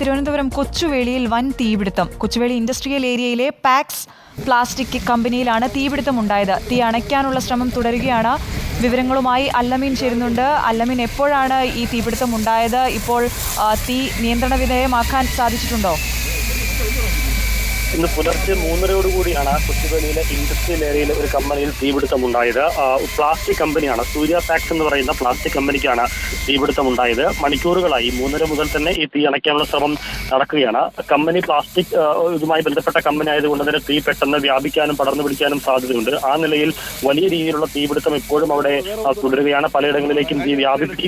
തിരുവനന്തപുരം കൊച്ചുവേളിയിൽ വൻ തീപിടുത്തം. കൊച്ചുവേളി ഇൻഡസ്ട്രിയൽ ഏരിയയിലെ പാക്സ് പ്ലാസ്റ്റിക് കമ്പനിയിലാണ് തീപിടുത്തം ഉണ്ടായത്. തീ അണയ്ക്കാനുള്ള ശ്രമം തുടരുകയാണ്. വിവരങ്ങളുമായി അല്ലമീൻ ചേരുന്നുണ്ട്. അല്ലമീൻ എപ്പോഴാണ് ഈ തീപിടുത്തം ഉണ്ടായത്? ഇപ്പോൾ തീ നിയന്ത്രണ വിധേയമാക്കാൻ സാധിച്ചിട്ടുണ്ടോ? ഇന്ന് പുലർച്ചെ മൂന്നരയോടുകൂടിയാണ് കൊച്ചുവേളിയിലെ ഇൻഡസ്ട്രിയൽ ഏരിയയിലെ ഒരു കമ്പനിയിൽ തീപിടുത്തം ഉണ്ടായത് ആ, പ്ലാസ്റ്റിക് കമ്പനിയാണ് സൂര്യ പാക്സ് എന്ന് പറയുന്ന പ്ലാസ്റ്റിക് കമ്പനിക്കാണ് തീപിടുത്തം ഉണ്ടായത് മണിക്കൂറുകളായി മൂന്നര മുതൽ തന്നെ ഈ തീ അണയ്ക്കാനുള്ള ശ്രമം നടക്കുകയാണ്. കമ്പനി പ്ലാസ്റ്റിക് ഇതുമായി ബന്ധപ്പെട്ട കമ്പനി ആയതുകൊണ്ട് തന്നെ തീ പെട്ടെന്ന് വ്യാപിക്കാനും പടർന്നു പിടിക്കാനും സാധ്യതയുണ്ട്. ആ നിലയിൽ വലിയ രീതിയിലുള്ള തീപിടുത്തം ഇപ്പോഴും അവിടെ തുടരുകയാണ്. പലയിടങ്ങളിലേക്കും തീ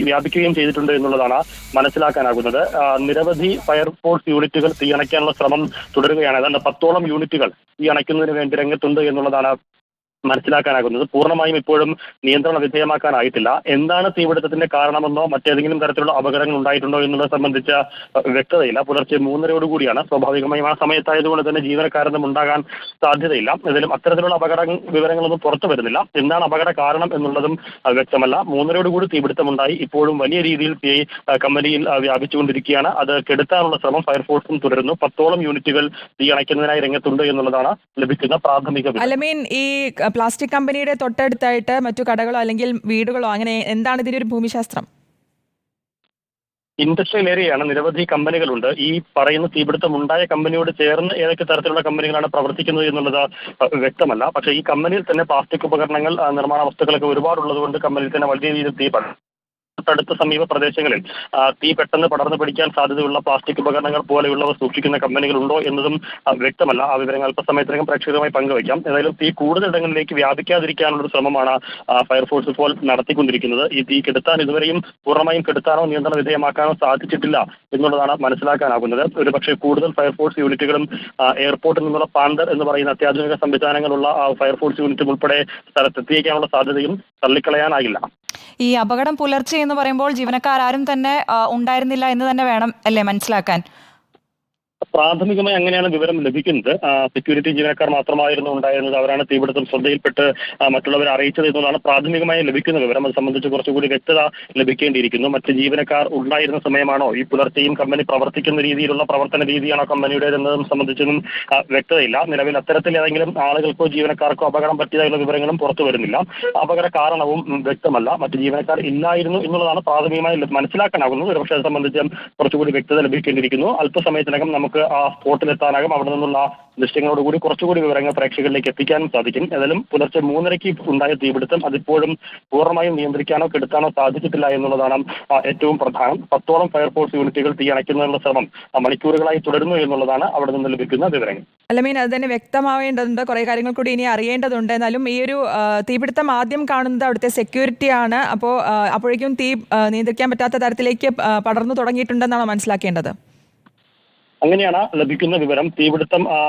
വ്യാപിക്കുകയും ചെയ്തിട്ടുണ്ട് എന്നുള്ളതാണ് മനസ്സിലാക്കാനാകുന്നത്. നിരവധി ഫയർഫോഴ്സ് യൂണിറ്റുകൾ തീ അണയ്ക്കാനുള്ള ശ്രമം തുടരുകയാണ്. ഏതാണ്ട് പത്തോളം യൂണിറ്റുകൾ ഈ അണയ്ക്കുന്നതിന് വേണ്ടി രംഗത്തുണ്ട് എന്നുള്ളതാണ് മനസ്സിലാക്കാനാകുന്നത്. പൂർണമായും ഇപ്പോഴും നിയന്ത്രണ വിധേയമാക്കാനായിട്ടില്ല. എന്താണ് തീപിടുത്തത്തിന്റെ കാരണമെന്നോ മറ്റേതെങ്കിലും തരത്തിലുള്ള അപകടങ്ങൾ ഉണ്ടായിട്ടുണ്ടോ എന്നുള്ളത് സംബന്ധിച്ച വ്യക്തതയില്ല. പുലർച്ചെ മൂന്നരയോടുകൂടിയാണ് സ്വാഭാവികമായും ആ സമയത്തായതുകൊണ്ട് തന്നെ ജീവനക്കാരനും ഉണ്ടാകാൻ സാധ്യതയില്ല. ഏതായാലും അത്തരത്തിലുള്ള അപകട വിവരങ്ങളൊന്നും പുറത്തു വരുന്നില്ല. എന്താണ് അപകട കാരണം എന്നുള്ളതും വ്യക്തമല്ല. മൂന്നരയോടുകൂടി തീപിടുത്തമുണ്ടായി. ഇപ്പോഴും വലിയ രീതിയിൽ തീ കമ്പനിയിൽ വ്യാപിച്ചുകൊണ്ടിരിക്കുകയാണ്. അത് കെടുത്താനുള്ള ശ്രമം ഫയർഫോഴ്സും തുടരുന്നു. പത്തോളം യൂണിറ്റുകൾ തീ അണയ്ക്കുന്നതിനായി രംഗത്തുണ്ട് എന്നുള്ളതാണ് ലഭിക്കുന്ന പ്രാഥമിക പ്ലാസ്റ്റിക് കമ്പനിയുടെ തൊട്ടടുത്തായിട്ട് മറ്റു കടകളോ അല്ലെങ്കിൽ വീടുകളോ അങ്ങനെ എന്താണ് ഇതിന്റെ ഒരു ഭൂമിശാസ്ത്രം? ഇൻഡസ്ട്രിയൽ ഏരിയയാണ് നിരവധി കമ്പനികളുണ്ട്. ഈ പറയുന്ന തീപിടുത്തം ഉണ്ടായ കമ്പനിയോട് ചേർന്ന് ഏതൊക്കെ തരത്തിലുള്ള കമ്പനികളാണ് പ്രവർത്തിക്കുന്നത് എന്നുള്ളത് വ്യക്തമല്ല. പക്ഷേ ഈ കമ്പനിയിൽ തന്നെ പ്ലാസ്റ്റിക് ഉപകരണങ്ങൾ നിർമ്മാണ വസ്തുക്കളൊക്കെ ഒരുപാടുള്ളത് കൊണ്ട് കമ്പനിയിൽ തന്നെ വലിയ രീതിയിൽ തീ തൊട്ടടുത്ത സമീപ പ്രദേശങ്ങളിൽ തീ പെട്ടെന്ന് പടർന്നു പിടിക്കാൻ സാധ്യതയുള്ള പ്ലാസ്റ്റിക് ഉപകരണങ്ങൾ പോലെയുള്ളവ സൂക്ഷിക്കുന്ന കമ്പനികളുണ്ടോ എന്നതും വ്യക്തമല്ല. ആ വിവരങ്ങൾ അല്പസമയത്തിനകം പ്രേക്ഷകരുമായി പങ്കുവയ്ക്കാം. ഏതായാലും തീ കൂടുതൽ ഇടങ്ങളിലേക്ക് വ്യാപിക്കാതിരിക്കാനുള്ള ശ്രമമാണ് ഫയർഫോഴ്സ് ഇപ്പോൾ നടത്തിക്കൊണ്ടിരിക്കുന്നത്. ഈ തീ കെടുത്താൻ ഇതുവരെയും പൂർണമായും കെടുത്താനോ നിയന്ത്രണ വിധേയമാക്കാനോ സാധിച്ചിട്ടില്ല എന്നുള്ളതാണ് മനസ്സിലാക്കാനാകുന്നത്. ഒരു പക്ഷേ കൂടുതൽ ഫയർഫോഴ്സ് യൂണിറ്റുകളും എയർപോർട്ടിൽ നിന്നുള്ള പാന്തർ എന്ന് പറയുന്ന അത്യാധുനിക സംവിധാനങ്ങളുള്ള ഫയർഫോഴ്സ് യൂണിറ്റും ഉൾപ്പെടെ സ്ഥലത്തെത്തിയേക്കാനുള്ള സാധ്യതയും തള്ളിക്കളയാനാകില്ല ഈ അപകടം പുലർച്ചെ എന്ന് പറയുമ്പോൾ ജീവനക്കാരും തന്നെ ഉണ്ടായിരുന്നില്ല എന്ന് തന്നെ വേണം അല്ലേ മനസ്സിലാക്കാൻ? പ്രാഥമികമായി അങ്ങനെയാണ് വിവരം ലഭിക്കുന്നത്. സെക്യൂരിറ്റി ജീവനക്കാർ മാത്രമായിരുന്നു ഉണ്ടായിരുന്നത്. അവരാണ് തീപിടുത്തം ശ്രദ്ധയിൽപ്പെട്ട് മറ്റുള്ളവരെ അറിയിച്ചത് എന്നുള്ളതാണ് പ്രാഥമികമായി ലഭിക്കുന്ന വിവരം. അത് സംബന്ധിച്ച് കുറച്ചുകൂടി വ്യക്തത ലഭിക്കേണ്ടിയിരിക്കുന്നു. മറ്റ് ജീവനക്കാർ ഉണ്ടായിരുന്ന സമയമാണോ ഈ പുലർച്ചെയും കമ്പനി പ്രവർത്തിക്കുന്ന രീതിയിലുള്ള പ്രവർത്തന രീതിയാണോ കമ്പനിയുടേതെന്നതും സംബന്ധിച്ചൊന്നും വ്യക്തതയില്ല. നിലവിൽ അത്തരത്തിൽ ഏതെങ്കിലും ആളുകൾക്കോ ജീവനക്കാർക്കോ അപകടം പറ്റിയതായുള്ള വിവരങ്ങളും പുറത്തു വരുന്നില്ല. അപകട കാരണവും വ്യക്തമല്ല. മറ്റ് ജീവനക്കാർ ഇല്ലായിരുന്നു എന്നുള്ളതാണ് പ്രാഥമികമായി മനസ്സിലാക്കാനാകുന്നത്. ഒരുപക്ഷെ അത് സംബന്ധിച്ച് കുറച്ചുകൂടി വ്യക്തത ലഭിക്കേണ്ടിയിരിക്കുന്നു. അല്പസമയത്തിനകം നമുക്ക് ആ സ്പോട്ടിലെത്താനാകും. അവിടെ നിന്നുള്ള ദൃശ്യങ്ങളോടുകൂടി കുറച്ചുകൂടി വിവരങ്ങൾ പ്രേക്ഷകരിലേക്ക് എത്തിക്കാനും സാധിക്കും. ഏതായാലും പുലർച്ചെ മൂന്നരയ്ക്ക് ഉണ്ടായ തീപിടുത്തം അതിപ്പോഴും പൂർണമായും നിയന്ത്രിക്കാനോ കെടുത്താനോ സാധിച്ചിട്ടില്ല എന്നുള്ളതാണ് ഏറ്റവും പ്രധാനം. പത്തോളം ഫയർഫോഴ്സ് യൂണിറ്റുകൾ തീ അണയ്ക്കുന്നതിനുള്ള ശ്രമം മണിക്കൂറുകളായി തുടരുന്നു എന്നുള്ളതാണ് അവിടെ നിന്ന് ലഭിക്കുന്ന വിവരങ്ങൾ. അല്ലമീൻ അത് തന്നെ വ്യക്തമാവേണ്ടതുണ്ട്. കുറെ കാര്യങ്ങൾ കൂടി ഇനി അറിയേണ്ടതുണ്ട്. എന്നാലും ഈ ഒരു തീപിടുത്തം ആദ്യം കാണുന്നത് അവിടുത്തെ സെക്യൂരിറ്റി ആണ്. അപ്പോൾ അപ്പോഴേക്കും തീ നിയന്ത്രിക്കാൻ പറ്റാത്ത തരത്തിലേക്ക് പടർന്നു തുടങ്ങിയിട്ടുണ്ടെന്നാണ് മനസ്സിലാക്കേണ്ടത്? അങ്ങനെയാണ് ലഭിക്കുന്ന വിവരം. തീപിടുത്തം ആ,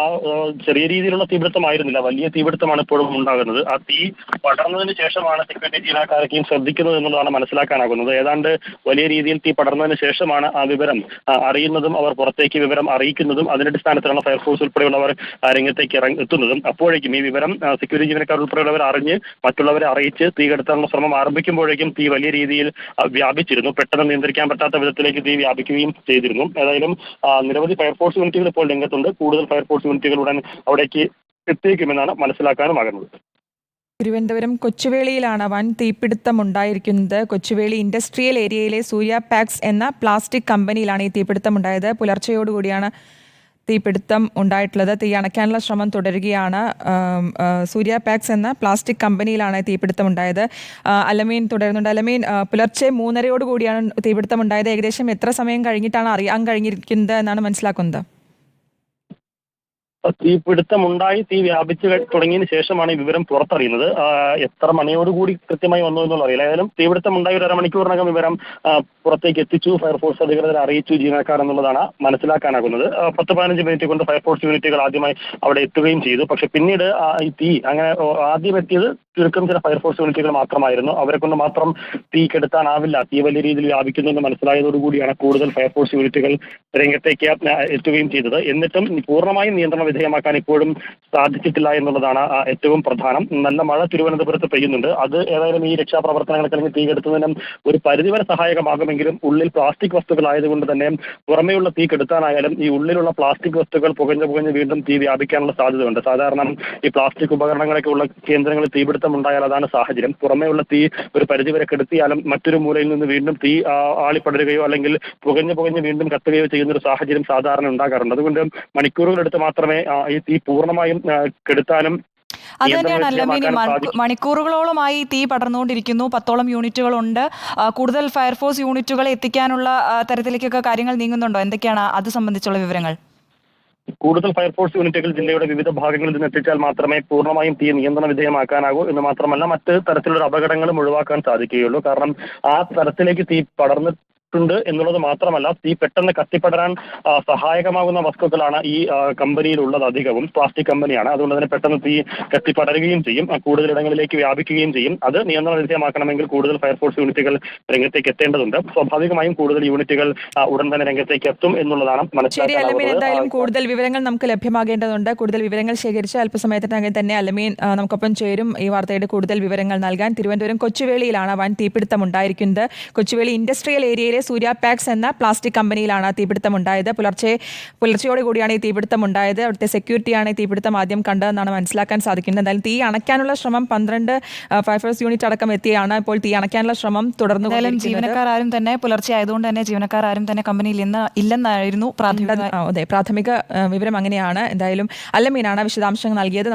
ചെറിയ രീതിയിലുള്ള തീപിടുത്തമായിരുന്നില്ല. വലിയ തീപിടുത്തമാണ് ഇപ്പോഴും ഉണ്ടാകുന്നത്. ആ തീ പടർന്നതിന് ശേഷമാണ് സെക്യൂരിറ്റി ജീവനക്കാരൊക്കെയും ശ്രദ്ധിക്കുന്നത് എന്നുള്ളതാണ് മനസ്സിലാക്കാനാകുന്നത്. ഏതാണ്ട് വലിയ രീതിയിൽ തീ പടർന്നതിന് ശേഷമാണ് ആ വിവരം അറിയുന്നതും അവർ പുറത്തേക്ക് വിവരം അറിയിക്കുന്നതും അതിന്റെ അടിസ്ഥാനത്തിലാണ് ഫയർഫോഴ്സ് ഉൾപ്പെടെയുള്ളവർ രംഗത്തേക്ക് ഇറങ്ങി എത്തുന്നതും. അപ്പോഴേക്കും ഈ വിവരം സെക്യൂരിറ്റി ജീവനക്കാർ ഉൾപ്പെടെയുള്ളവർ അറിഞ്ഞ് മറ്റുള്ളവരെ അറിയിച്ച് തീ കെടുത്താനുള്ള ശ്രമം ആരംഭിക്കുമ്പോഴേക്കും തീ വലിയ രീതിയിൽ വ്യാപിച്ചിരുന്നു. പെട്ടെന്ന് നിയന്ത്രിക്കാൻ പറ്റാത്ത വിധത്തിലേക്ക് തീ വ്യാപിക്കുകയും ചെയ്തിരുന്നു. ഏതായാലും നിരവധി ഫയർഫോഴ്സ് യൂണിറ്റുകൾ ഇപ്പോൾ രംഗത്തുണ്ട്. കൂടുതൽ ഫയർഫോഴ്സ് യൂണിറ്റുകൾ ഉടൻ അവിടേക്ക് എത്തിയേക്കുമെന്നാണ് മനസ്സിലാക്കാനുമാകുന്നത്. തിരുവനന്തപുരം കൊച്ചുവേളിയിലാണ് വൻ തീപിടുത്തം ഉണ്ടായിരിക്കുന്നത് കൊച്ചുവേളി ഇൻഡസ്ട്രിയൽ ഏരിയയിലെ സൂര്യ പാക്സ് എന്ന പ്ലാസ്റ്റിക് കമ്പനിയിലാണ് ഈ തീപിടുത്തം ഉണ്ടായത് പുലർച്ചയോടുകൂടിയാണ് തീപിടുത്തം ഉണ്ടായിട്ടുള്ളത്. തീ അണയ്ക്കാനുള്ള ശ്രമം തുടരുകയാണ്. സൂര്യ പാക്സ് എന്ന പ്ലാസ്റ്റിക് കമ്പനിയിലാണ് തീപിടുത്തം ഉണ്ടായത്. അലമീൻ തുടരുന്നുണ്ട്. അലമീൻ പുലർച്ചെ മൂന്നരയോടുകൂടിയാണ് തീപിടുത്തം ഉണ്ടായത്. ഏകദേശം എത്ര സമയം കഴിഞ്ഞിട്ടാണ് അറിയാൻ കഴിഞ്ഞിരിക്കുന്നത് എന്നാണ് മനസ്സിലാക്കുന്നത്? തീപിടുത്തം ഉണ്ടായി തീ വ്യാപിച്ചു തുടങ്ങിയതിന് ശേഷമാണ് ഈ വിവരം പുറത്തറിയുന്നത്. എത്ര മണിയോടുകൂടി കൃത്യമായി വന്നു എന്നുള്ള അറിയില്ല. ഏതായാലും തീപിടുത്തം ഉണ്ടായി ഒരു അരമണിക്കൂറിനകം വിവരം പുറത്തേക്ക് എത്തിച്ചു. ഫയർഫോഴ്സ് അധികൃതരെ അറിയിച്ചു ജീവനക്കാർ എന്നുള്ളതാണ് മനസ്സിലാക്കാനാകുന്നത്. പത്ത് പതിനഞ്ച് മിനിറ്റ് കൊണ്ട് ഫയർഫോഴ്സ് യൂണിറ്റുകൾ ആദ്യമായി അവിടെ എത്തുകയും ചെയ്തു. പക്ഷെ പിന്നീട് ഈ തീ അങ്ങനെ ആദ്യം എത്തിയത് ചുരുക്കം ചില ഫയർഫോഴ്സ് യൂണിറ്റുകൾ മാത്രമായിരുന്നു. അവരെ കൊണ്ട് മാത്രം തീ കെടുത്താനാവില്ല. തീ വലിയ രീതിയിൽ വ്യാപിക്കുന്നു എന്ന് മനസ്സിലായതോടുകൂടിയാണ് കൂടുതൽ ഫയർഫോഴ്സ് യൂണിറ്റുകൾ രംഗത്തേക്ക് എത്തുകയും ചെയ്തത്. എന്നിട്ടും പൂർണമായും നിയന്ത്രണ വിധേയമാക്കാൻ ഇപ്പോഴും സാധിച്ചിട്ടില്ല എന്നുള്ളതാണ് ഏറ്റവും പ്രധാനം. നല്ല മഴ തിരുവനന്തപുരത്ത് പെയ്യുന്നുണ്ട്. അത് ഏതായാലും ഈ രക്ഷാപ്രവർത്തനങ്ങൾക്ക് അല്ലെങ്കിൽ തീ കെടുത്തുന്നതിനും ഒരു പരിധിവരെ സഹായകമാകുമെങ്കിലും ഉള്ളിൽ പ്ലാസ്റ്റിക് വസ്തുക്കളായതുകൊണ്ട് തന്നെ പുറമേയുള്ള തീ കെടുത്താനായാലും ഈ ഉള്ളിലുള്ള പ്ലാസ്റ്റിക് വസ്തുക്കൾ പുകഞ്ഞ് പുകഞ്ഞ് വീണ്ടും തീ വ്യാപിക്കാനുള്ള സാധ്യതയുണ്ട്. സാധാരണ ഈ പ്ലാസ്റ്റിക് ഉപകരണങ്ങളൊക്കെ ഉള്ള കേന്ദ്രങ്ങളിൽ തീപിടുത്തം ഉണ്ടായാൽ അതാണ് സാഹചര്യം. പുറമേയുള്ള തീ ഒരു പരിധിവരെ കെടുത്തിയാലും മറ്റൊരു മൂലയിൽ നിന്ന് വീണ്ടും തീ ആളിപ്പടരുകയോ അല്ലെങ്കിൽ പുകഞ്ഞു പുകഞ്ഞ് വീണ്ടും കത്തുകയോ ചെയ്യുന്ന ഒരു സാഹചര്യം സാധാരണ ഉണ്ടാകാറുണ്ട്. അതുകൊണ്ട് മണിക്കൂറുകളെടുത്ത് മാത്രമേ ഈ തീ പൂർണമായും കെടുത്താനും അത് തന്നെയാണ് അല്ലമീനി മണിക്കൂറുകളോളമായി തീ പടർന്നുകൊണ്ടിരിക്കുന്നു. പത്തോളം യൂണിറ്റുകൾ ഉണ്ട് കൂടുതൽ ഫയർഫോഴ്സ് യൂണിറ്റുകളെ എത്തിക്കാനുള്ള തരത്തിലേക്കൊക്കെ കാര്യങ്ങൾ നീങ്ങുന്നുണ്ടോ? എന്തൊക്കെയാണ് അത് സംബന്ധിച്ചുള്ള വിവരങ്ങൾ? കൂടുതൽ ഫയർഫോഴ്സ് യൂണിറ്റുകൾ ജില്ലയുടെ വിവിധ ഭാഗങ്ങളിൽ നിന്ന് എത്തിച്ചാൽ മാത്രമേ പൂർണമായും തീ നിയന്ത്രണ വിധേയമാക്കാനാകൂ എന്ന് മാത്രമല്ല മറ്റ് തരത്തിലുള്ള അപകടങ്ങളും ഒഴിവാക്കാൻ സാധിക്കുകയുള്ളൂ. കാരണം ആ തരത്തിലേക്ക് തീ പടർന്നിട്ടുണ്ട് എന്നുള്ളത് മാത്രമല്ല തീ പെട്ടെന്ന് കത്തിപ്പടരാൻ സഹായകമാകുന്ന വസ്തുക്കളാണ് ഈ കമ്പനിയിലുള്ളത് അധികവും. പ്ലാസ്റ്റിക് കമ്പനിയാണ്. അതുകൊണ്ട് തന്നെ പെട്ടെന്ന് തീ കത്തിപ്പടരുകയും ചെയ്യും. കൂടുതൽ ഇടങ്ങളിലേക്ക് വ്യാപിക്കുകയും ചെയ്യും. അത് നിയന്ത്രണ വിധേയമാക്കണമെങ്കിൽ കൂടുതൽ ഫയർഫോഴ്സ് യൂണിറ്റുകൾ രംഗത്തേക്ക് എത്തേണ്ടതുണ്ട്. സ്വാഭാവികമായും കൂടുതൽ യൂണിറ്റുകൾ ഉടൻ തന്നെ രംഗത്തേക്ക് എത്തും എന്നുള്ളതാണ് മനസ്സിലാക്കുന്നത് അലമീൻ. എന്തായാലും കൂടുതൽ വിവരങ്ങൾ നമുക്ക് ലഭ്യമാകേണ്ടതുണ്ട്. കൂടുതൽ വിവരങ്ങൾ ശേഖരിച്ച് അല്പസമയത്തിനകം തന്നെ അലമീൻ നമുക്കൊപ്പം ചേരും. ഈ വാർത്തയുടെ കൂടുതൽ വിവരങ്ങൾ നൽകാൻ തിരുവനന്തപുരം കൊച്ചുവേളിയിലാണ് വൻ തീപിടുത്തം ഉണ്ടായിരിക്കുന്നത്. കൊച്ചുവേളി ഇൻഡസ്ട്രിയൽ ഏരിയയിലെ സൂര്യ പാക്സ് എന്ന പ്ലാസ്റ്റിക് കമ്പനിയിലാണ് തീപിടുത്തം ഉണ്ടായത് പുലർച്ചെ പുലർച്ചയോടുകൂടിയാണ് ഈ തീപിടുത്തം ഉണ്ടായത് അവിടുത്തെ സെക്യൂരിറ്റിയാണ് ഈ തീപിടുത്തം ആദ്യം കണ്ടതെന്നാണ് മനസ്സിലാക്കാൻ സാധിക്കുന്നത്. എന്തായാലും തീ അണയ്ക്കാനുള്ള ശ്രമം പന്ത്രണ്ട് ഫയർഫോഴ്സ് യൂണിറ്റ് അടക്കം എത്തിയാണ് ഇപ്പോൾ തീ അണയ്ക്കാനുള്ള ശ്രമം തുടർന്നു ജീവനക്കാർ ആരും തന്നെ പുലർച്ചെ ആയതുകൊണ്ട് തന്നെ ജീവനക്കാർ ആരും തന്നെ കമ്പനിയിൽ ഇന്ന് ഇല്ലെന്നായിരുന്നു പ്രാഥമിക അതെ പ്രാഥമിക വിവരം അങ്ങനെയാണ്. എന്തായാലും അല്ലമീനാണ് വിശദാംശങ്ങൾ നൽകിയത്.